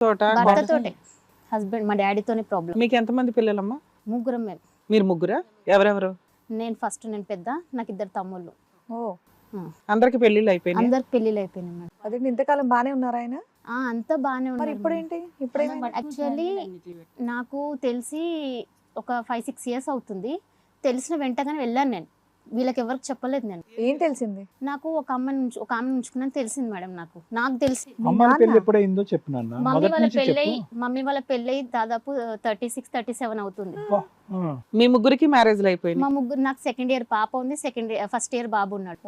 తోట? భర్తతోటే హస్బెండ్ మా డాడీతోనే ప్రాబ్లం. మీకు ఎంతమంది పిల్లలమ్మా? ముగ్గురం మేము మీరు ముగ్గురా? ఎవరెవరు? నేను ఫస్ట్ నేను పెద్ద నాకు ఇద్దరు తమ్ముళ్ళు. ఓ. అందరికి పెళ్ళిళ్ళు అయిపోయినాయి? అందరికి పెళ్ళిళ్ళు అయిపోయినాయి మేడం. అదే ఇంతకాలం బానే ఉన్నారా ఆయన? ఆ, అంతా బాగానే మరి ఉన్నారు ఇప్పుడేంటి? ఇప్పుడేమైంది యాక్చువల్లీ నాకు తెలిసి ఒక ఫైవ్ సిక్స్ ఇయర్స్ అవుతుంది. తెలిసిన వెంటనే వెళ్ళాను నేను. వీళ్ళకి ఎవరికి చెప్పలేదు నేను. ఏం తెలిసింది? నాకు ఒక అమ్మాయి నుంచి ఒక ఆమె ఉంచుకున్నాను తెలిసింది మేడం నాకు. నాకు తెలిసి ఎప్పుడైందో మమ్మీ మొదటి వాళ్ళ నుంచి పెళ్ళై చెప్పు మమ్మీ వాళ్ళ పెళ్ళై దాదాపు థర్టీ సిక్స్ థర్టీ సెవెన్ అవుతుంది మీ ముగ్గురికి మ్యారేజ్లు మా అయిపోయినాయి ముగ్గురు నాకు సెకండ్ ఇయర్ పాప ఉంది సెకండ్ ఇయర్ ఫస్ట్ ఇయర్ బాబు ఉన్నాడు.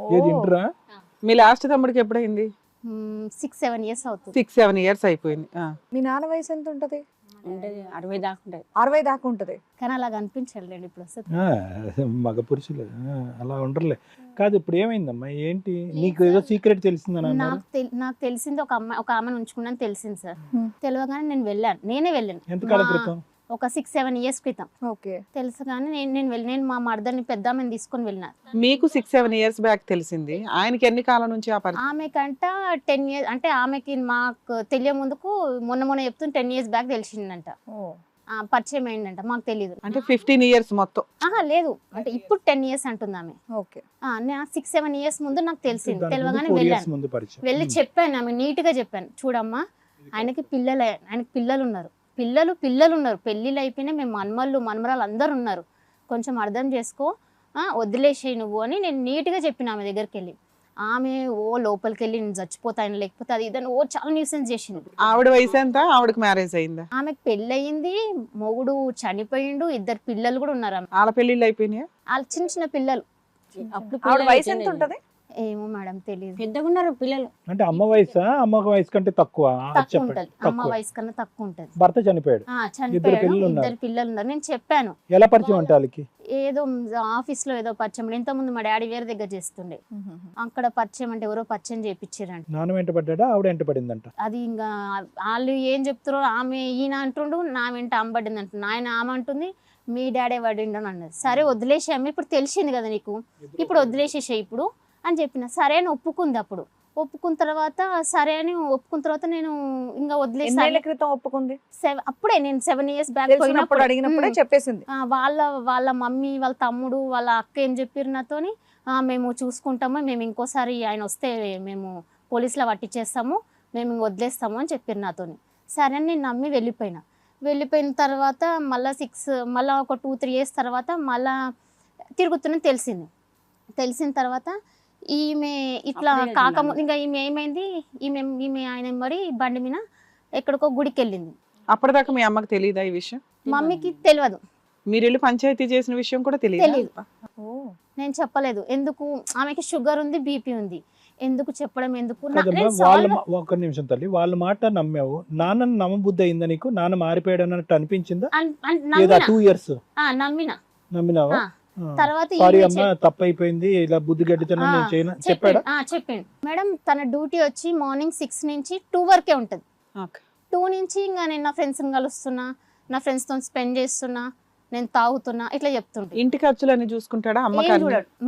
మీ లాస్ట్ తమ్ముడికి ఎప్పుడైంది? సిక్స్ సెవెన్ ఇయర్స్ అవుతుంది. సిక్స్ సెవెన్ ఇయర్స్ అయిపోయింది. మీ నాన్న వయసు ఎంత ఉంటది అరవై దాకా ఉండేది అరవై దాకా ఉంటది. కానీ అలాగ అనిపించలేండి ఇప్పుడు వస్తే ఆ, మగ పురుషులు అలా ఉండరులే. కాదు ఇప్పుడు ఏమైందమ్మా? ఏంటి? నీకు ఏదో సీక్రెట్ తెలిసిందని నాకు తెల్- నాకు తెలిసింది ఒక అమ్మాయి ఒక ఆమెను ఉంచుకున్నాను తెలిసింది సార్. తెలియగానే నేను వెళ్ళాను. నేనే వెళ్ళాను. ఎంతకాలం క్రితం? ఒక సిక్స్ సెవెన్ ఇయర్స్ క్రితం. ఓకే. తెలుసు కానీ నేను నేను వెళ్ళి నేను మా మర్దర్ని పెద్ద ఆమెను తీసుకొని వెళ్ళిన. మీకు సిక్స్ సెవెన్ ఇయర్స్ బ్యాక్ తెలిసింది. ఆయనకి ఎన్ని కాలం నుంచి ఆ పరిచయం ఆమెకంట టెన్ ఇయర్స్ అంటే ఆమెకి మాకు తెలియ ముందుకు మొన్న మొన్న చెప్తున్న టెన్ ఇయర్స్ బ్యాక్ తెలిసిందంట. పరిచయం అయిందంట మాకు తెలియదు అంటే ఫిఫ్టీన్ ఇయర్స్ మొత్తం. ఆహా లేదు. అంటే ఇప్పుడు టెన్ ఇయర్స్ అంటుంది ఆమె. ఓకే. సిక్స్ సెవెన్ ఇయర్స్ ముందు నాకు తెలిసింది. తెలియగానే four years వెళ్ళాను. ముందు పరిచయం. వెళ్ళి చెప్పాను ఆమె నీట్గా చెప్పాను. చూడమ్మా ఆయనకి పిల్లలు ఆయనకి పిల్లలు ఉన్నారు పిల్లలు పిల్లలు ఉన్నారు పెళ్ళిళ్ళు అయిపోయినా మేము మన్మళ్ళు మన్మరాలు అందరు ఉన్నారు. కొంచెం అర్థం చేసుకో. వదిలేసేయి నువ్వు అని నేను నీట్గా చెప్పిన ఆమె దగ్గరికి వెళ్ళి ఆమె ఓ లోపలికి వెళ్ళి నేను చచ్చిపోతాను. లేకపోతే అది ఇదని ఓ చాలా న్యూసెన్స్ చేసింది. ఆవిడ వయసు ఎంత? ఆవిడకి మ్యారేజ్ అయిందా? ఆమెకు పెళ్ళయింది. మొగుడు చనిపోయిండు. ఇద్దరు పిల్లలు కూడా ఉన్నారు ఆమె. వాళ్ళ పెళ్ళిళ్ళు అయిపోయినాయి? వాళ్ళ చిన్న చిన్న పిల్లలు. అప్పుడు వయసు ఎంత. ఉంటది? ఏమో మేడం తెలియదు పెద్దగా ఉన్నారు పిల్లలు. అంటే అమ్మ వయసా? అమ్మ వయసు కంటే తక్కువ. తక్కువ ఉంటది. అమ్మ వయసు కన్నా తక్కువ ఉంటది. భర్త చనిపోయాడు. చనిపోయాడు. పిల్లలు ఉన్నారు. ఇద్దరు పిల్లలు ఉన్నారు. నేను చెప్పాను. ఎలా పరిచయం అంటే వాళ్ళకి? ఏదో ఆఫీస్లో ఏదో పరిచయం ఇంతకుముందు మా డాడీ వేరే దగ్గర చేస్తుండే. అక్కడ పరిచయం అంటే ఎవరో పరిచయం చేయించారంట నాన్న వెంట పడ్డా ఆవిడ వెంట పడిందంట. అది ఇంకా వాళ్ళు ఏం చెప్తారో ఆమె ఈయన అంటుండు నా వెంట అమ్మబడింది అంటుంది ఆయన ఆమె అంటుంది మీ డాడీ పడిండు అని అన్నది. సరే వదిలేసాము ఇప్పుడు తెలిసింది కదా నీకు. ఇప్పుడు వదిలేసేసే ఇప్పుడు. అని చెప్పిన. సరే అని ఒప్పుకుంది అప్పుడు. ఒప్పుకున్న తర్వాత సరే అని ఒప్పుకున్న తర్వాత నేను ఇంకా వదిలేసాను. క్రితం ఒప్పుకుంది? అప్పుడే నేను సెవెన్ ఇయర్స్ బ్యాక్ తెలిసినప్పుడు అడిగినప్పుడే చెప్పేసింది. వాళ్ళ వాళ్ళ మమ్మీ వాళ్ళ తమ్ముడు వాళ్ళ అక్క ఏం చెప్పారు నాతోని? "ఆ, మేము చూసుకుంటాము మేము ఇంకోసారి ఆయన వస్తే మేము పోలీసులో పట్టించేస్తాము మేము వదిలేస్తాము అని చెప్పారు నాతోని. సరే అని నేను నమ్మి వెళ్ళిపోయినా. వెళ్ళిపోయిన తర్వాత మళ్ళీ సిక్స్ మళ్ళీ ఒక టూ త్రీ ఇయర్స్ తర్వాత మళ్ళా తిరుగుతున్నది తెలిసింది. తెలిసిన తర్వాత ఈమె ఇట్లా కాకముందు ఇంకా ఈమె ఏమైంది? ఈమె ఈమె ఆయన మరి బండి మీద ఎక్కడికో గుడికి వెళ్ళింది అప్పటిదాకా మీ అమ్మకి తెలియదా ఈ విషయం? మమ్మీకి తెలియదు మీరు వెళ్ళి పంచాయతీ చేసిన విషయం కూడా తెలియదు నేను చెప్పలేదు. ఎందుకు? ఆమెకి షుగర్ ఉంది బీపీ ఉంది. ఎందుకు చెప్పడం ఎందుకు? వాళ్ళ ఒక్క నిమిషం తల్లి. వాళ్ళ మాట నమ్మావు. నాన్న నమ్మబుద్ధి అయిందా నీకు? నాన్న మారిపోయాడు అన్నట్టు అనిపించిందా టూ ఇయర్స్ ఆ, నమ్మిన. నమ్మినావా. తర్వాత సారీ ఈమె అమ్మా తప్పు అయిపోయింది ఇలా బుద్ధి చెప్పిండు. మేడం తన డ్యూటీ వచ్చి మార్నింగ్ సిక్స్ నుంచి టూ వరకే ఉంటుంది. ఓకే. టూ నుంచి ఇంకా నేను నా ఫ్రెండ్స్ని కలుస్తున్నా నా ఫ్రెండ్స్తో స్పెండ్ చేస్తున్నా నేను తాగుతున్నా ఇట్లా చెప్తుంటే ఇంటి ఖర్చులు అన్ని చూసుకుంటాడా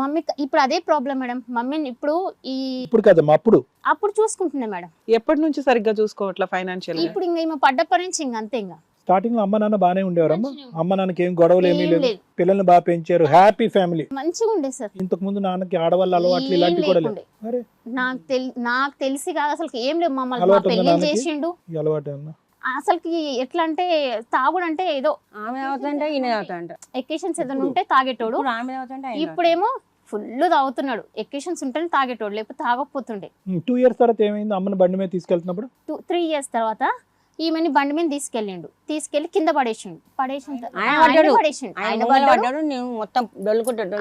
మమ్మీ ఇప్పుడు అదే ప్రాబ్లం మేడం. మమ్మీ ఇప్పుడు ఈ ఇప్పుడు కదమ్మా అప్పుడు. అప్పుడు చూసుకుంటున్నా మేడం. ఎప్పటి నుంచి సరిగ్గా చూసుకోవట్లా ఫైనాన్షియల్ ఇప్పుడు ఇంకా ఈమె పడ్డప్పటి నుంచి ఇంక అంతే ఇంకా. స్టార్టింగ్లో అమ్మ నాన్న బానే ఉండేవారమ్మా అమ్మ. నాన్నకి ఏం గొడవలు ఏమీ లేదు. లేదు. పిల్లల్ని బాగా పెంచారు. Happy family. మంచిగా ఉండే సార్. ఇంతకు ముందు నాన్నకి ఆడవాళ్ళ అలవాట్లు ఇలాంటివి కూడా. అరే. నాకు తెలి నాకు తెలిసి కాదు అసలు ఏం లేవు. మమ్మల్ని పెళ్ళి? చేసిండు. ఈ అలవాటు ఏమన్నా అసలుకి ఎట్లా అంటే తాగుడు అంటే ఏదో ఆమె అవుతుంటే ఈయన అవుతాంట ఎకేషన్స్ ఏదైనా ఉంటే తాగేటోడు. ఆమె అవుతుంటే ఇప్పుడేమో ఫుల్ తాగుతున్నాడు. ఎకేషన్స్ ఉంటేనే తాగేటోడు లేకపోతే తాగకపోతుండే. టూ ఇయర్స్ తర్వాత ఏమైంది అమ్మని బండి మీద తీసుకెళ్తున్నప్పుడు? టూ త్రీ ఇయర్స్ తర్వాత ఈమెని బండి మీద తీసుకెళ్ళిండు. తీసుకెళ్ళి కింద పడేసిండు. పడేసిండు. నేను మొత్తం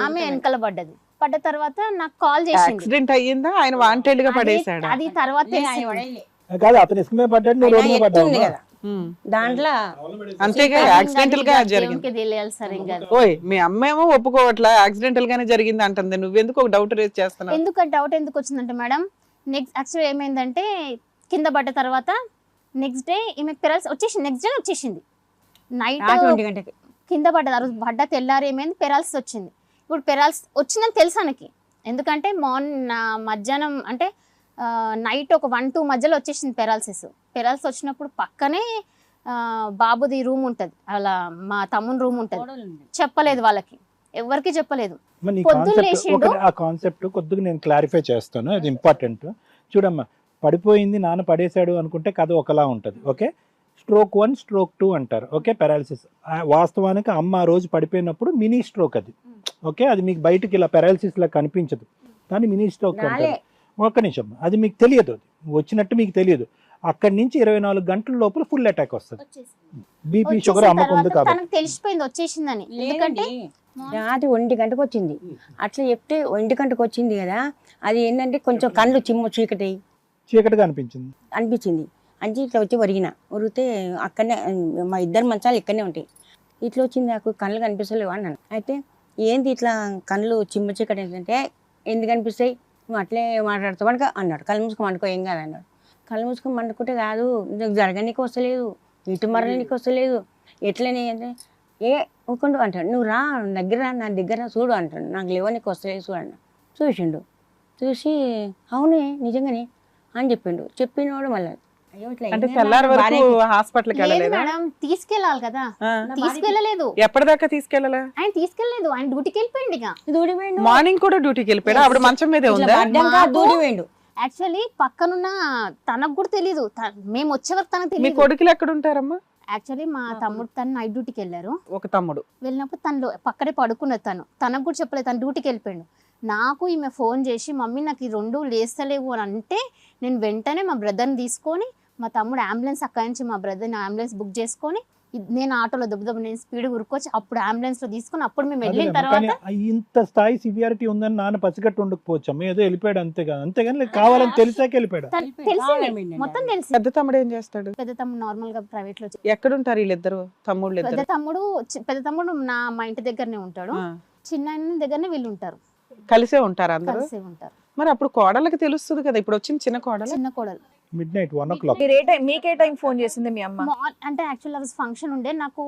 ఆమె వెనకాల పడ్డది. పడ్డ తర్వాత నాకు కాల్ చేసిండు. యాక్సిడెంట్ అయ్యిందా? ఆయన వాంటెడ్గా అది- పడేశాడా? అది తర్వాత ఆయన తెలిసింది. పడేయలే. కాదు అతను ఇసుక మీద పడ్డాడు నువ్వు రోడ్డు మీద ఆయన ఎత్తుంది పడ్డావు? కదా. ఉమ్. దాంట్లో అంతేగా అది యాక్సిడెంటల్గా జరిగింది. ఓయ్ మీ అమ్మ ఏమో ఒప్పుకోవట్లా యాక్సిడెంటల్ గానే జరిగింది అంటుంది. నువ్వెందుకు ఒక డౌట్ రేస్ చేస్తున్నావు? ఎందుకు డౌట్ ఎందుకు వచ్చిందంటే మేడం నెక్స్ట్ యాక్చువల్ ఏమైందంటే కింద పడ్డ తర్వాత నెక్స్ట్ డే ఈమె పెరల్స్ వచ్చేసింది. నెక్స్ట్ డే వచ్చేసింది. నైట్ కింద పడ్డది. ఆ రోజు పడ్డ తెల్లారి ఏమైంది? పెరాల్స్ వచ్చింది. ఇప్పుడు పెరాల్స్ వచ్చిందని తెలుసు ఆయనకి ఎందుకంటే మార్నింగ్ మధ్యాహ్నం అంటే నైట్ ఒక వన్ టూ మధ్యలో వచ్చేసింది పెరాలసిస్ పెరాల్సి వచ్చినప్పుడు పక్కనే బాబుది రూమ్ ఉంటుంది. అలా మా తమ్ముని రూమ్ ఉంటుంది. చెప్పలేదు వాళ్ళకి. ఎవరికి చెప్పలేదు. మరి నీ పొద్దున్న కాన్సెప్ట్ కొద్దిగా నేను క్లారిఫై చేస్తాను. అది ఇంపార్టెంట్ చూడమ్మా పడిపోయింది నాన్న పడేశాడు అనుకుంటే కథ ఒకలా ఉంటుంది. Okay? Stroke one stroke two అంటారు. ఓకే? పారాలిసిస్ వాస్తవానికి అమ్మ ఆ రోజు పడిపోయినప్పుడు మినీ స్ట్రోక్ అది. ఓకే? అది మీకు బయటికి ఇలా పారాలిసిస్ లా కనిపించదు. కానీ మినీ స్ట్రోక్. అంటారు. ఒక్క నిమిషం. అది మీకు తెలియదు అది. వచ్చినట్టు మీకు తెలియదు. అక్కడి నుంచి ఇరవై నాలుగు గంటల లోపల ఫుల్ అటాక్ వస్తుంది. బీపీ షుగర్ వచ్చేసిన అమ్మకు ఉంది తర్వాత కాబట్టి తనకు తెలిసిపోయింది వచ్చేసిందని. ఎందుకంటే రాత్రి ఒంటి గంటకు వచ్చింది. అట్లా చెప్తే ఒంటి గంటకు వచ్చింది కదా. అది ఏంటంటే కొంచెం కళ్ళు చిమ్మ చీకటి. చీకటిగా అనిపించింది. అనిపించింది. అంటే ఇట్లా వచ్చి ఒరిగిన. ఒరిగితే అక్కడనే మా ఇద్దరు మంచాలు ఇక్కడనే ఉంటాయి. ఇట్లా వచ్చింది నాకు కళ్ళు కనిపిస్తలేవు అన్నాను. అయితే ఏంది ఇట్లా కళ్ళు చిమ్మ చీకటి ఏంటంటే ఎందుకు కనిపిస్తాయి? నువ్వు అట్లే మాట్లాడుతావు అనుకో అన్నాడు. కళ్ళు మూసుకొని అనుకో ఏం కాదు అన్నాడు. కళ్ళు మూసుకొని వండుకుంటే కాదు నీకు జరగనీకి వస్తలేదు ఇటు మరలనీకి వస్తలేదు. ఎట్లనే అంటే ఏ ఊకుండు అంటాడు. నువ్వు రా నా దగ్గర రా, నా దగ్గర చూడు అంటాడు. నాకు లేవనీకి వస్తలేదు చూడు అన్న చూసిండు. చూసి అవునే నిజంగానే. అని చెప్పిండు. చెప్పినోడు మళ్ళీ. అంటే అయిందా? తెల్లారి వరకు భార్యకి- హాస్పిటల్కి లేదు వెళ్ళలేదా? మేడం తీసుకెళ్ళాలి కదా. తీసుకెళ్ళలేదు. ఎప్పటిదాకా తీసుకెళ్ళలే? ఆయన తీసుకెళ్ళలేదు. ఆయన డ్యూటీకి వెళ్ళిపోయింది ఇక. మార్నింగ్ కూడా డ్యూటీకి వెళ్ళిపోయాడు? ఆవిడ మంచం మీదే ఉందా? యాక్చువల్లీ పక్కనున్న తనకు కూడా తెలియదు మేము వచ్చే వరకు తనకు మీ తెలియదు కొడుకులు ఎక్కడ ఉంటారమ్మా? యాక్చువల్లీ మా తమ్ముడు తను నైట్ డ్యూటీకి వెళ్ళారు. ఒక తమ్ముడు. వెళ్ళినప్పుడు తను పక్కనే పడుకున్నది తను. తనకు కూడా చెప్పలేదు తను డ్యూటీకి వెళ్ళిపోయాడు. నాకు ఈమె ఫోన్ చేసి మమ్మీ నాకు ఈ రెండు లేస్తలేవు అని అంటే నేను వెంటనే మా బ్రదర్ని తీసుకొని మా తమ్ముడు అంబులెన్స్ అక్కడి నుంచి మా బ్రదర్ని అంబులెన్స్ బుక్ చేసుకొని నేను ఆటోలో దెబ్బ దెబ్బ నేను స్పీడ్ ఉరుకొచ్చి అప్పుడు అంబులెన్స్లో తీసుకొని అప్పుడు మేము వెళ్ళిన తర్వాత ఇంత స్థాయి సివియారిటీ ఉందని నాన్న పసిగట్టు ఉండకపోవచ్చు అమ్మ ఏదో వెళ్ళిపోయాడు అంతేగా. అంతేగాని లేదు కావాలని తెలిసాక వెళ్ళిపోయాడు. తను తెలిసింది మొత్తం తెలిసింది పెద్ద తమ్ముడు ఏం చేస్తాడు? పెద్ద తమ్ముడు నార్మల్గా ప్రైవేట్లో చే- ఎక్కడుంటారు వీళ్ళిద్దరు? తమ్ముళ్ళు పెద్ద తమ్ముడు పెద్ద తమ్ముడు నా మా ఇంటి దగ్గరనే ఉంటాడు. చిన్న దగ్గరనే వీళ్ళు ఉంటారు. కలిసే ఉంటారు అందరూ? కలిసే ఉంటారు. మరి అప్పుడు కోడళ్ళకి తెలుస్తుంది కదా ఇప్పుడు వచ్చింది చిన్న కోడలు? చిన్న కోడలు. Midnight one o'clock మీరు ఏ టైం మీకే టైం ఫోన్ చేసింది మీ అమ్మ? మార్- అంటే యాక్చువల్ రోజు ఫంక్షన్ ఉండే నాకు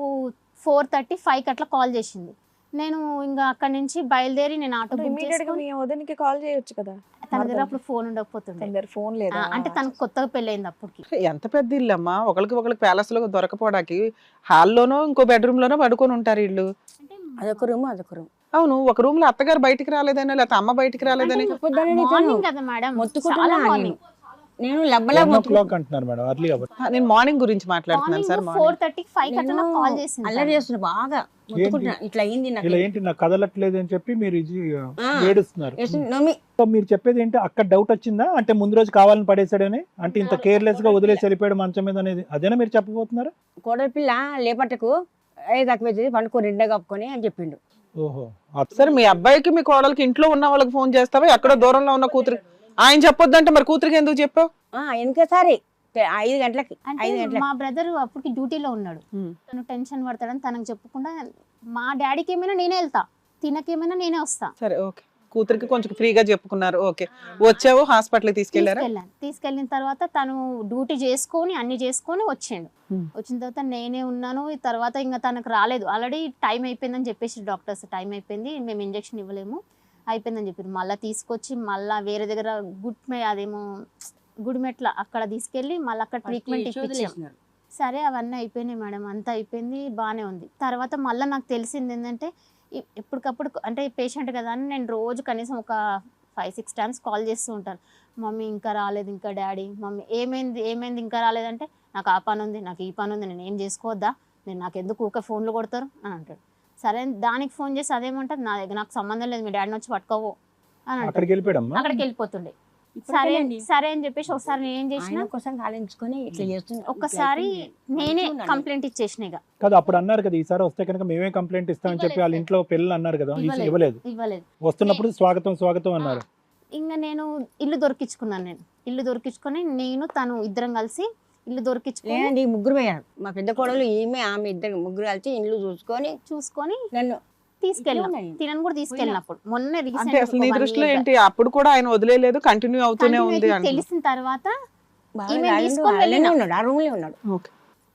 ఫోర్ థర్టీ ఫైవ్ అట్లా కాల్ చేసింది. నేను ఇంకా అక్కడ నుంచి బయలుదేరి నేను ఆటో బుక్ ఇమీడియట్గా చేసుకొని మీ వదినికి కాల్ చేయొచ్చు కదా? తన దగ్గర అప్పుడు ఫోన్ ఉండకపోతుండే. తన దగ్గర ఫోన్ లేదా? ఆ, అంటే తనకు కొత్తగా పెళ్ళయింది అప్పటికి. ఎంత పెద్ద ఇల్లు అమ్మా ఒకరికి ఒకరికి ప్యాలెస్లో దొరకపోవడానికి హాల్లోనో ఇంకో బెడ్రూమ్ లోనో పడుకొని ఉంటారు ఇల్లు అదొక రూమ్ అదొక రూమ్ అవును ఒక రూమ్లో అత్తగారు బయటికి రాలేదని లేకపోతే అమ్మ బయటికి రాలేదని. మార్నింగ్ కదా మేడం. మొత్తుకుంటున్నా నేను. మార్నింగ్ నేను లబ్బలా వన్ ఓ క్లాక్ అంటున్నారు మేడం అర్లీ కాబట్టి. నేను మార్నింగ్ గురించి మాట్లాడుతున్నాను sir morning four thirty five అల్లరి చేస్తున్నా బాగా మొత్తుకుంటున్నా. ఇట్లా అయింది నాకు. ఇలా ఏంటి? నాకు కదలట్లేదు అని చెప్పి మీరు ఇది. ఏడుస్తున్నారు మీరు చెప్పేది ఏంటి? అక్కడ డౌట్ వచ్చిందా? అంటే ముందు రోజు కావాలని పడేశాడని? అంటే ఇంత కేర్లెస్గా వదిలేసి వెళ్ళిపోయాడు మంచం మీద అనేది అదేనా మీరు చెప్పబోతున్నారు? కోడలి పిల్ల లేపట్టకు ఏ తక్కువ పండుకో రెండే కప్పుకొని అని చెప్పిండు. ఓహో. సరే మీ అబ్బాయికి మీ కోడలికి ఇంట్లో ఉన్న వాళ్ళకి ఫోన్ చేస్తావా? ఎక్కడో దూరంలో ఉన్న కూతురు ఆయన చెప్పొద్దంటే మరి కూతురికి ఎందుకు చెప్పావు? వెనకసారి ఐదు గంటలకి అంటే ఐదు గంటలకి. మా బ్రదర్ అప్పటికి డ్యూటీలో ఉన్నాడు. తను టెన్షన్ పడతాడని తనకు చెప్పకుండా మా డాడీకి ఏమైనా నేనే వెళ్తా. తినకేమైనా నేనే వస్తా. సరే ఓకే. కూతురికి కొంచెం ఫ్రీగా చెప్పుకున్నారు. ఓకే. వచ్చావు హాస్పిటల్కి తీసుకెళ్ళారా తీసుకెళ్ళాను. తీసుకెళ్ళిన తర్వాత తను డ్యూటీ చేసుకొని అన్ని చేసుకొని వచ్చిండు. వచ్చిన తర్వాత నేనే ఉన్నాను. ఈ తర్వాత ఇంకా తనకు రాలేదు. ఆల్రెడీ టైం అయిపోయిందని చెప్పేసి డాక్టర్స్ టైం అయిపోయింది. మేము ఇంజెక్షన్ ఇవ్వలేము. అయిపోయిందని చెప్పారు. మళ్ళీ తీసుకొచ్చి మళ్ళీ వేరే దగ్గర గుడ్ మే అదేమో గుడిమెట్ల అక్కడ తీసుకెళ్ళి మళ్ళీ అక్కడ ట్రీట్మెంట్ ఇప్పించాం. సరే అవన్నీ అయిపోయినాయి మేడం. అంతా అయిపోయింది బాగానే ఉంది. తర్వాత మళ్ళీ నాకు తెలిసింది ఏంటంటే ఎప్పటికప్పుడు అంటే పేషెంట్ కదా అని నేను రోజు కనీసం ఒక ఫైవ్ సిక్స్ టైమ్స్ కాల్ చేస్తూ ఉంటాను. మమ్మీ ఇంకా రాలేదు ఇంకా డాడీ మమ్మీ ఏమైంది ఏమైంది ఇంకా రాలేదంటే నాకు ఆ పని ఉంది నాకు ఈ పని ఉంది నేను ఏం చేసుకోవద్దా నేను నాకు ఎందుకు ఊకే ఫోన్లు కొడతారు అని అంటాడు. సరే దానికి ఫోన్ చేసి అదేమంటారు? నా దగ్గర నాకు సంబంధం లేదు మీ డాడీని వచ్చి పట్టుకోవు అని అక్కడికి వెళ్ళిపోతుండే. సరే సరే అని చెప్పేసి ఒకసారి నేను ఏం చేసిన కోసం కాలించుకొని ఇట్లా చేస్తున్నా ఒక్కసారి నేనే కంప్లైంట్ ఇచ్చేసిన ఇక. కాదు అప్పుడు అన్నారు కదా ఈసారి వస్తే కనుక మేమే కంప్లైంట్ ఇస్తామని చెప్పి వాళ్ళ ఇంట్లో పిల్లలు అన్నారు కదా ఇవ్వలేదు. వస్తున్నప్పుడు స్వాగతం స్వాగతం అన్నారు. ఇంకా నేను ఇల్లు దొరికించుకున్నాను నేను. ఇల్లు దొరికించుకొని నేను తను ఇద్దరం కలిసి ఇల్లు దొరికించుకొని ముగ్గురు పోయారు. మా పెద్ద కోడలు ఈమె ఆమె ఇద్దరు ముగ్గురు కలిసి ఇల్లు చూసుకొని చూసుకొని నన్ను తీసుకెళ్ళాం. తినను కూడా తీసుకెళ్ళినప్పుడు. మొన్న అంటే అసలు నీ రీసెంట్ దృష్టిలో ఏంటి? అప్పుడు కూడా ఆయన వదిలేదు కంటిన్యూ అవుతూనే ఉంది తెలిసిన తర్వాత ఈమె తీసుకొని వెళ్ళిన. ఉన్నాడు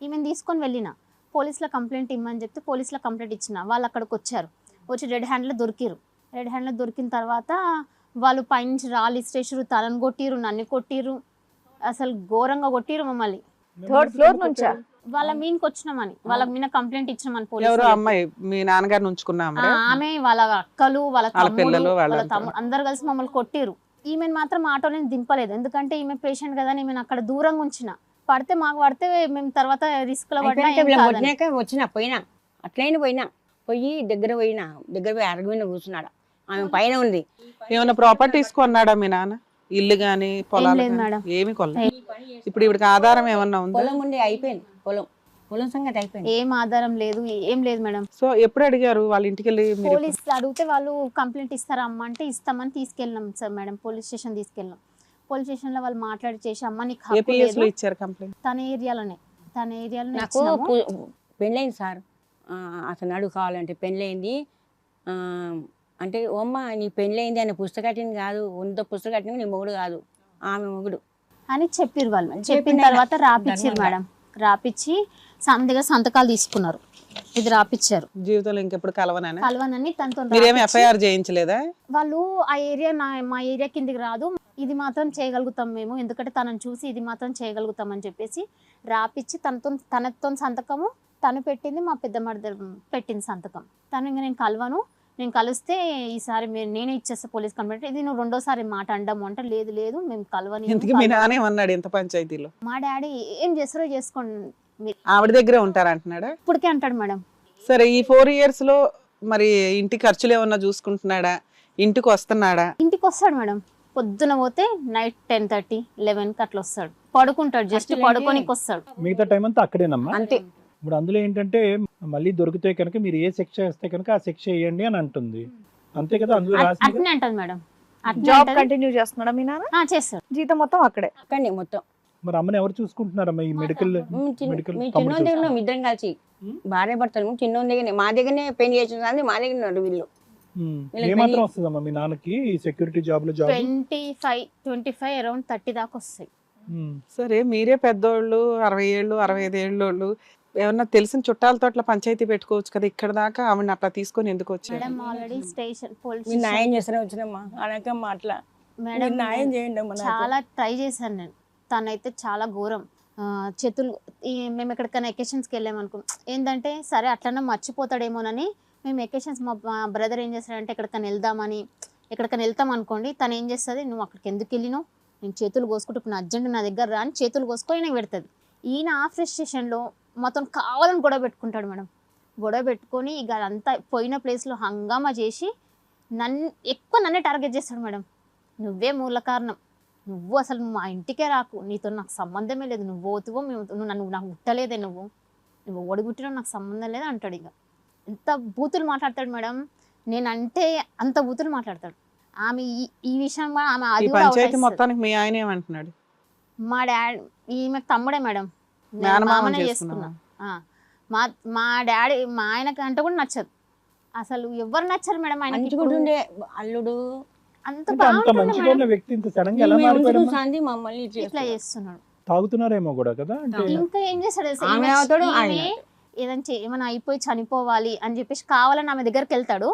ఈమెను తీసుకొని వెళ్ళిన. పోలీసులో కంప్లైంట్ ఇమ్మని చెప్తే పోలీసులో కంప్లైంట్ ఇచ్చిన. వాళ్ళు అక్కడికి వచ్చారు. వచ్చి రెడ్ హ్యాండ్లో దొరికిరు. రెడ్ హ్యాండ్లో దొరికిన తర్వాత వాళ్ళు పైనుంచి రాళ్ళు ఇస్టేసారు తలను కొట్టిరు నన్ను కొట్టిరు అసలు ఘోరంగా కొట్టిరు మమ్మల్ని. థర్డ్ ఫ్లోర్ నుంచా? వాళ్ళ మీన్కి వచ్చినామని వాళ్ళ మీద కంప్లైంట్ ఇచ్చినామని ఎవరు పోలీసు అమ్మాయి మీ నాన్నగారిని ఉంచుకున్న ఆ, అమ్మాయి ఆమె వాళ్ళ అక్కలు వాళ్ళ వాళ్ళ తమ్ముడు పిల్లలు, వాళ్ళ. తమ్ముడు అందరు కలిసి మమ్మల్ని కొట్టిరు ఈమెను మాత్రం ఆటోలో దింపలేదు. ఎందుకంటే ఈమె పేషెంట్ కదా నేను అక్కడ దూరంగా ఉంచిన. పడితే మాకు పడితే మేము తర్వాత రిస్క్లో పడినా ఏం కాదని. కొట్టినాక వచ్చిన పోయినా. అట్లయినా పోయినా. పోయి దగ్గర పోయినా. దగ్గర పోయి అరగ మీద కూర్చున్నాడు. ఆమె పైన ఉంది. ఏమైనా ప్రాపర్టీస్ కొన్నాడా మీ నాన్న? ఇల్లు గాని పొలాలు లేదు? మేడం. ఏమి కొనలేదు. ఇప్పుడు ఇవిడికి ఆధారం ఏమన్నా ఉందా? పొలం ఉండి అయిపోయింది. పొలం పొలం సంగతి అయిపోయింది. ఏం ఆధారం లేదు ఏం లేదు మేడం. సో ఎప్పుడు అడిగారు వాళ్ళ ఇంటికి వెళ్ళి మీరు పోలీస్ అడిగితే వాళ్ళు కంప్లైంట్ ఇస్తారా అమ్మ అంటే ఇస్తామని తీసుకెళ్ళినాం సార్ మేడం పోలీస్ స్టేషన్ తీసుకెళ్ళాం పోలీస్ స్టేషన్లో వాళ్ళు మాట్లాడి చేసి అమ్మ నీకు హక్కు ఏపీఎస్లో లేదు. ఇచ్చారు కంప్లైంట్? తన ఏరియాలోనే తన ఏరియాలోనే నాకు ఇచ్చినాము. పు- పెళ్ళయింది సార్. ఆ, అతను అడుగు కావాలంటే పెళ్ళయింది. ఆ, అంటే ఓమ్మ నీ పెళ్ళయింది అనే పుస్తకటిని కాదు వంద పుస్తకటిని నీ మొగుడు కాదు ఆమె మొగుడు. అని చెప్పిర్రు వాళ్ళు. చెప్పిన తర్వాత రాపిచ్చిర్రు ధర్మంగా. మేడం. రాపిచ్చి సమ్ దగ్గర సంతకాలు తీసుకున్నారు. ఇది రాపిచ్చారు. జీవితంలో ఇంకెప్పుడు కలవనని? కలవనని తనతో ఎఫ్ఐఆర్ చేయించలేదా? వాళ్ళు ఆ ఏరియా నా మా ఏరియా కిందికి రాదు. ఇది మాత్రం చేయగలుగుతాం మేము. ఎందుకంటే తనని చూసి ఇది మాత్రం చేయగలుగుతాం అని చెప్పేసి రాపిచ్చి తనతో తనతో సంతకము తను పెట్టింది మా పెద్ద మరిది పెట్టింది సంతకం. తను ఇంకా నేను కలవను. నేను కలిస్తే ఈసారి మీరు నేనే ఇచ్చేస్తా పోలీస్ కంప్లైంట్. ఇది నువ్వు రెండోసారి మాట అండము అంటే లేదు లేదు మేము కలవని మీ ఏమన్నాడు ఇంత పంచాయతీలో? మా డాడీ ఏం చేస్తారో చేసుకోండి. ఆవిడ దగ్గరే ఉంటారంటున్నాడా? ఇప్పటికే అంటాడు మేడం. సరే ఈ ఫోర్ ఇయర్స్లో మరి ఇంటి ఖర్చులు ఏమన్నా చూసుకుంటున్నాడా? ఇంటికి వస్తున్నాడా? ఇంటికి వస్తాడు మేడం. పొద్దున పోతే నైట్ టెన్ థర్టీ లెవెన్కి అట్లా వస్తాడు. పడుకుంటాడు జస్ట్? పడుకోనికి వస్తాడు. మిగతా టైం అంతా అక్కడేనమ్మా? అంతే. ఇప్పుడు అందులో ఏంటంటే మళ్ళీ దొరికితే కనుక మీరు ఏ శిక్ష వేస్తే కనుక ఆ శిక్ష వేయండి అని అంటుంది. అంతే కదా అందులో అట్నే అంటది మేడం. జాబ్. కంటిన్యూ చేస్తున్నాడా మీ నాన్న? ఆ, చేస్తాడు. జీతం మొత్తం అక్కడే? అక్కడనే మొత్తం. మరి అమ్మని ఎవరు చూసుకుంటున్నారమ్మా ఈ మెడికల్ మేము చిన్న- మెడికల్ చిన్నోని దగ్గర? ఉన్నాం ఇద్దరం కలిసి. భార్య భర్తలు చిన్నోని దగ్గరనే. మా దగ్గరనే పెళ్ళి చేసిన కానీ మా దగ్గర ఉన్నారు వీళ్ళు. వీళ్ళకి ఏమాత్రం వస్తుందమ్మా మీ నాన్నకి ఈ సెక్యూరిటీ జాబ్లో job twenty five twenty five around thirty దాకా వస్తాయి. సరే మీరే పెద్దోళ్ళు అరవై ఏళ్ళు అరవై ఐదు ఏళ్ళు ఏమన్నా తెలిసిన చుట్టాలతో అట్లా పంచాయతీ పెట్టుకోవచ్చు కదా ఇక్కడ దాకా ఆవిడని అట్లా తీసుకొని ఎందుకు వచ్చారు? మేడం ఆల్రెడీ స్టేషన్ పోలీస్ మీరు న్యాయం చేస్తూనే వచ్చినమ్మా అనకమ్మా అట్లా మేడం మీరు న్యాయం చేయండి అమ్మా నాకు. చాలా ట్రై చేశాను నేను. తనైతే చాలా ఘోరం. ఆ, చేతులు ఈ మేము ఎక్కడికైనా ఎకేషన్స్కి వెళ్ళామనుకో ఏంటంటే సరే అట్లనే మర్చిపోతాడేమోనని మేము ఎకేషన్స్ మా బ్రదర్ ఏం చేస్తాడంటే ఎక్కడికైనా వెళ్దామని ఎక్కడికైనా వెళ్తాం అనుకోండి తను ఏం చేస్తుంది నువ్వు అక్కడికి ఎందుకు వెళ్ళినావు నేను చేతులు కోసుకుంటే ఇప్పుడు నా అర్జెంట్ నా దగ్గర రా అని చేతులు కోసుకొని నాకు పెడుతుంది. ఈయన ఆ ఫ్రస్ట్రేషన్లో మొత్తం కావాలని గొడవ పెట్టుకుంటాడు మేడం. గొడవ పెట్టుకొని ఇక అదంతా పోయిన ప్లేస్లో హంగామా చేసి నన్ను ఎక్కువ నన్నే టార్గెట్ చేస్తాడు మేడం. నువ్వే మూల కారణం. నువ్వు అసలు మా ఇంటికే రాకు. నీతో నాకు సంబంధమే లేదు. నువ్వు పోతువో మేము నువ్వు నన్ను నాకు పుట్టలేదే నువ్వు. నువ్వు ఓడిగుట్టినా నాకు సంబంధం లేదు అంటాడు ఇక. ఎంత బూతులు మాట్లాడతాడు మేడం. నేనంటే అంత బూతులు మాట్లాడతాడు. ఆమె ఈ ఈ విషయం ఆమె అది మొత్తానికి మీ ఆయన ఏమంటున్నాడు? మా డాడీ ఈమె తమ్ముడే మేడం. మేనమామని? చేసుకున్నా. ఆ. మా మా డాడీ మా ఆయనకి అంటే కూడా నచ్చదు. అసలు ఎవరు నచ్చరు మేడం. మంచిగుంటుండే అల్లుడు. అంత మమ్మల్ని ఇట్లా. చేస్తున్నాడు. తాగుతున్నారేమో కూడా కదా? అంటే ఇంకా ఏం చేస్తాడు ఆయన ఏమైనా అయిపోయి చనిపోవాలి అని చెప్పేసి కావాలని ఆమె దగ్గరికి వెళ్తాడు.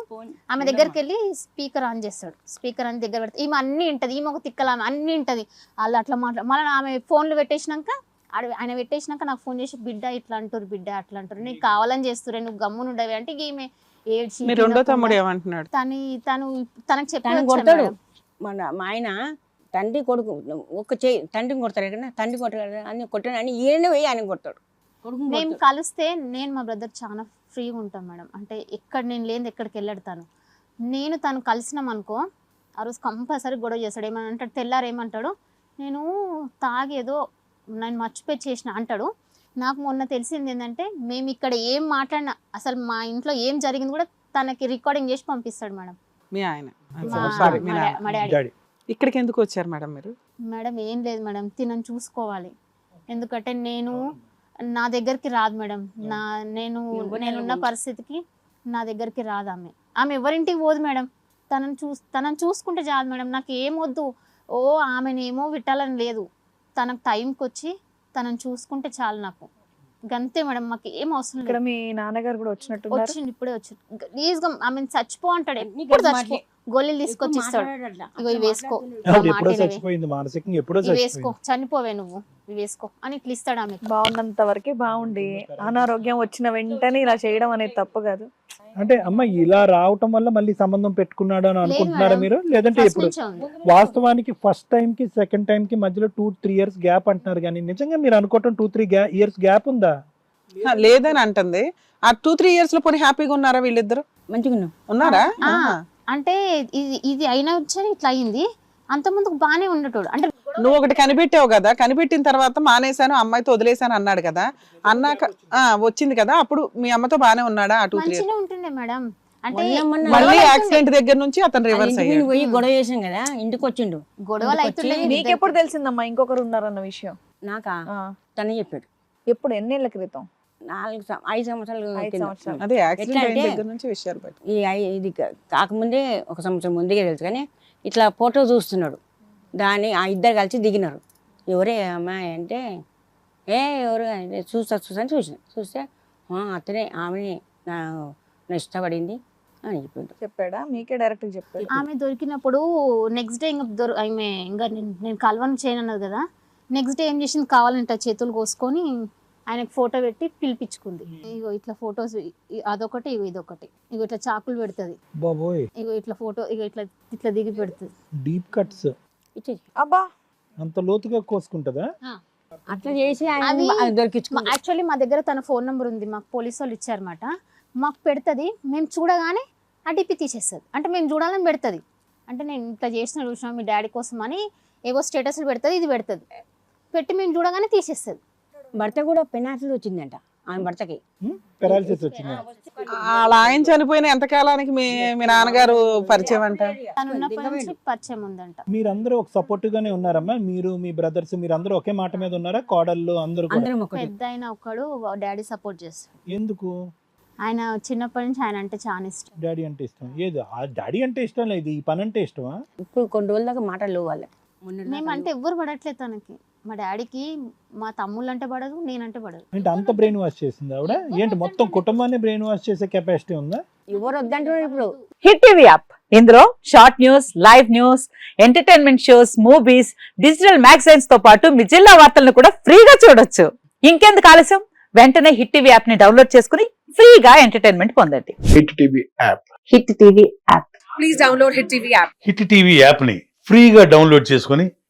ఆమె దగ్గరికి వెళ్ళి స్పీకర్ ఆన్ చేస్తాడు. స్పీకర్ ఆన్ దగ్గర పెడితే ఈమె అన్ని ఉంటది ఈమె ఒక తిక్కల ఆమె అన్ని ఉంటది వాళ్ళు అట్లా మాట్లా మళ్ళీ ఆమె ఫోన్లు పెట్టేసినాక ఆడ- ఆయన పెట్టేసినాక నాకు ఫోన్ చేసి బిడ్డ ఇట్లా అంటారు బిడ్డ అట్లా అంటారు నీకు కావాలని చేస్తురే నువ్వు గమ్మున ఉండవి. అంటే ఈమె ఏడ్చి మీ రెండో తమ్ముడు ఏమంటున్నాడు? తను తను తనకు కొడతాడు. మన మా ఆయన తండ్రి కొడుకు ఒక చేయి తండ్రిని కొడతారు కదా తండ్రి కొట్టాడు అని కొట్టాడు. అని ఈయన పోయి ఆయన కొడతాడు. మేము కొడతాడు. కలిస్తే నేను మా బ్రదర్ చాలా ఫ్రీగా ఉంటాం మేడం. అంటే ఎక్కడ నేను లేని ఎక్కడికి వెళ్ళాడతాను నేను తను కలిసినాం అనుకో ఆ రోజు కంపల్సరీ గొడవ చేస్తాడు. ఏమని అంటాడు తెల్లారు ఏమంటాడు నేను తాగేదో నేను మర్చిపోయి చేసిన అంటాడు. నాకు మొన్న తెలిసింది ఏంటంటే మేము ఇక్కడ ఏం మాట్లాడినా అసలు మా ఇంట్లో ఏం జరిగింది కూడా తనకి రికార్డింగ్ చేసి పంపిస్తాడు మేడం. మీ ఆయన. మా- డాడీ. ఇక్కడికి ఎందుకు వచ్చారు మేడం మీరు? మేడం ఏం లేదు మేడం తినని చూసుకోవాలి. ఎందుకంటే నేను నా దగ్గరికి రాదు మేడం. నా నేను నేనున్న. పరిస్థితికి నా దగ్గరికి రాదు ఆమె. ఆమె ఎవరింటికి పోదు మేడం. తనని చూ తనని చూసుకుంటే చాలు మేడం. నాకు ఏం వద్దు. ఓ ఆమెనేమో విట్టాలని లేదు. తనకు టైంకి వచ్చి తనని చూసుకుంటే చాలు నాకు. గంతే మేడం మాకు ఏం అవసరం ఇక్కడ లేదు. మీ నాన్నగారు కూడా వచ్చినట్టున్నారు. వచ్చింది ఇప్పుడే వచ్చి ప్లీజ్గా ఆమె చచ్చిపో అంటాడు ఎప్పుడు చచ్చిపో. గోళీలు తీసుకొచ్చి ఇస్తాడు. ఇగో ఇవి వేసుకో. ఎప్పుడో. చచ్చిపోయింది మానసికంగా ఎప్పుడో వేసుకో. చనిపోవే నువ్వు. ఇవి వేసుకో. అని ఇట్లా ఇస్తాడు ఆమె. బాగున్నంత వరకే బాగుండి. అనారోగ్యం వచ్చిన వెంటనే ఇలా చేయడం అనేది తప్పు కాదు. అంటే అమ్మ ఇలా రావటం వల్ల మళ్ళీ సంబంధం పెట్టుకున్నాడు అని అనుకుంటున్నారా. మీరు? లేదంటే ఇప్పుడు వాస్తవానికి ఫస్ట్ టైం కి సెకండ్ టైం కి మధ్యలో టూ త్రీ ఇయర్స్ గ్యాప్ అంటున్నారు కానీ నిజంగా మీరు అనుకోవటం టూ త్రీ ఇయర్స్ గ్యాప్ ఉందా? లేదని అంటుంది. ఆ టూ త్రీ ఇయర్స్లో పోనీ హ్యాపీగా ఉన్నారా వీళ్ళిద్దరు? మంచిగా ఉన్నాం ఉన్నారా. అంటే ఇది ఇది అయినా వచ్చని ఇట్లా అయింది. అంత ముందుకు బానే ఉండేటోడు. అంటే నువ్వు ఒకటి కనిపెట్టావు కదా కనిపెట్టిన తర్వాత మానేశాను అమ్మాయితో వదిలేశాను అన్నాడు కదా. అన్నాక ఆ, వచ్చింది కదా అప్పుడు మీ అమ్మతో బానే ఉన్నాడా ఆ టూ త్రీ మంచిగా ఉంటుండే మేడం. అంటే మొన్న మళ్ళీ యాక్సిడెంట్ దగ్గర నుంచి అతను రివర్స్ ఇంటికి అయ్యాడు. పోయి గొడవ చేసాం కదా ఇంటికి వచ్చిండు. గొడవలు ఇంటికి వచ్చి అవుతుండే నీకెప్పుడు తెలిసిందమ్మా ఇంకొకరు ఉన్నారన్న విషయం? నాకా? ఆ, తనే చెప్పాడు. ఎప్పుడు? ఎన్నేళ్ళ క్రితం? నాలుగు సం- ఐదు సంవత్సరాలు ఐదు కింద. సంవత్సరాలు. అదే యాక్సిడెంట్ అయిన ఎట్లా అంటే- దగ్గర నుంచి విషయాలు బయట ఈ ఐ- ఇది కా- కాకముందే ఒక సంవత్సరం ముందుగా తెలుసు కానీ ఇట్లా ఫోటో చూస్తున్నాడు. దాన్ని ఆ ఇద్దరు కలిసి దిగినారు. ఎవరే అమ్మాయి అంటే ఏ ఎవరు? అంటే చూస్తా చూస్తా అని చూసిన. చూస్తే "ఆ, అతనే ఆమె నా నా ఇష్టపడింది అని చెప్పిండు. చెప్పాడా? మీకే డైరెక్ట్ చెప్పాడు. ఆమె దొరికినప్పుడు నెక్స్ట్ డే ఇంకా దొర ఆమె ఇంకా నేను నేను కలవని చేయను అన్నది కదా. నెక్స్ట్ డే ఏం చేసింది? కావాలంటే చేతులు కోసుకొని ఆయనకు ఫోటో పెట్టి పిలిపించుకుంది. ఇగో ఇట్లా ఫొటోస్ అదొకటి ఇగో ఇదొకటి. ఇగో ఇట్లా చాకులు పెడుతుంది. బాబోయ్. ఇగో ఇట్లా ఫోటో ఇగో ఇట్లా ఇట్లా దిగి పెడుతుంది. Deep cuts. అబ్బా! అంత లోతుగా కోసుకుంటదా? అట్లా చేసి యాక్చువల్లీ మా దగ్గర తన ఫోన్ నెంబర్ ఉంది. మాకు పోలీసు వాళ్ళు ఇచ్చారన్నమాట. మాకు పెడుతుంది. మేము చూడగానే ఆ డిపి తీసేస్తుంది. అంటే మేము చూడాలని పెడుతుంది. అంటే నేను ఇట్లా చేసిన చూసిన మీ డాడీ కోసం అని ఏవో స్టేటస్లు పెడుతుంది ఇది పెడుతుంది. పెట్టి మేము చూడగానే తీసేస్తుంది. భర్త కూడా పెనాసిల్ వచ్చిందంట ఆమె భర్తకి. పెరాలసిస్ వచ్చింది. అలా ఆయన చనిపోయిన ఎంత కాలానికి మీ మీ నాన్నగారు పరిచయం అంట? తను ఉన్నప్పటి నుంచి పరిచయం ఉందంట. మీరందరూ ఒక సపోర్టివ్ గానే ఉన్నారమ్మా? మీరు మీ బ్రదర్స్ మీరందరూ ఒకే మాట మీద ఉన్నారా? కోడళ్ళు అందరూ కూడా? అందరం ఒకటి. పెద్ద అయిన ఒకడు డాడీ సపోర్ట్ చేస్తాడు. ఎందుకు? ఆయన చిన్నప్పటి నుంచి ఆయన అంటే చాలా ఇష్టం. డాడీ అంటే ఇష్టం. ఏది? ఆ డాడీ అంటే ఇష్టం లేదు? ఈ పని అంటే ఇష్టమా? ఇప్పుడు కొన్ని రోజుల దాకా మాటలు వాళ్ళకి. మేము అంటే ఎవ్వరు పడట్లేదు తనకి. మా డాడీకి మా తమ్ముళ్ళు అంటే పడదు నేనంటే పడదు. అంటే అంత బ్రెయిన్ వాష్ చేసింది ఆవిడ? ఏంటి మొత్తం కుటుంబాన్ని బ్రెయిన్ వాష్ చేసే కెపాసిటీ ఉందా? ఎవరు వద్దంటున్నారు ఇప్పుడు? Hit TV app. ఇందులో short news live news entertainment shows movies digital మ్యాగజైన్స్తో పాటు మీ జిల్లా వార్తలను కూడా ఫ్రీగా చూడొచ్చు. ఇంకెందుకు ఆలస్యం? వెంటనే హిట్ టీవీ యాప్ని డౌన్లోడ్ చేసుకుని ఫ్రీగా ఎంటర్టైన్మెంట్ పొందండి. Hit TV app. Hit TV app. Hit TV యాప్ని ఫ్రీగా డౌన్లోడ్ చేసుకొని